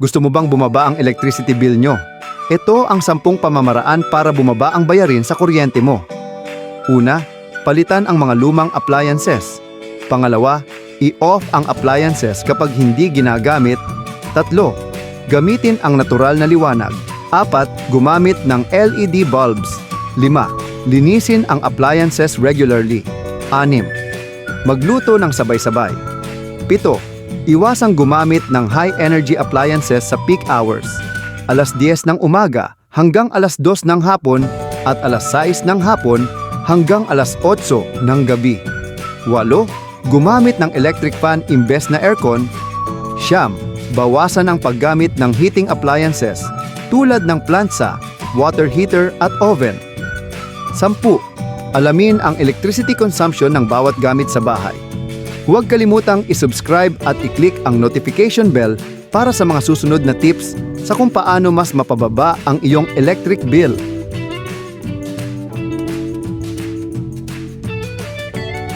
Gusto mo bang bumaba ang electricity bill nyo? Ito ang sampung pamamaraan para bumaba ang bayarin sa kuryente mo. Una, palitan ang mga lumang appliances. Pangalawa, i-off ang appliances kapag hindi ginagamit. Tatlo, gamitin ang natural na liwanag. Apat, gumamit ng LED bulbs. Lima, linisin ang appliances regularly. Anim, magluto ng sabay-sabay. Pito, iwasang gumamit ng high-energy appliances sa peak hours. Alas 10 ng umaga hanggang alas 2 ng hapon at alas 6 ng hapon hanggang alas 8 ng gabi. Walo, gumamit ng electric fan imbes na aircon. Siyam, bawasan ang paggamit ng heating appliances tulad ng plansa, water heater at oven. Sampu, alamin ang electricity consumption ng bawat gamit sa bahay. Huwag kalimutang isubscribe at i-click ang notification bell para sa mga susunod na tips sa kung paano mas mapababa ang iyong electric bill.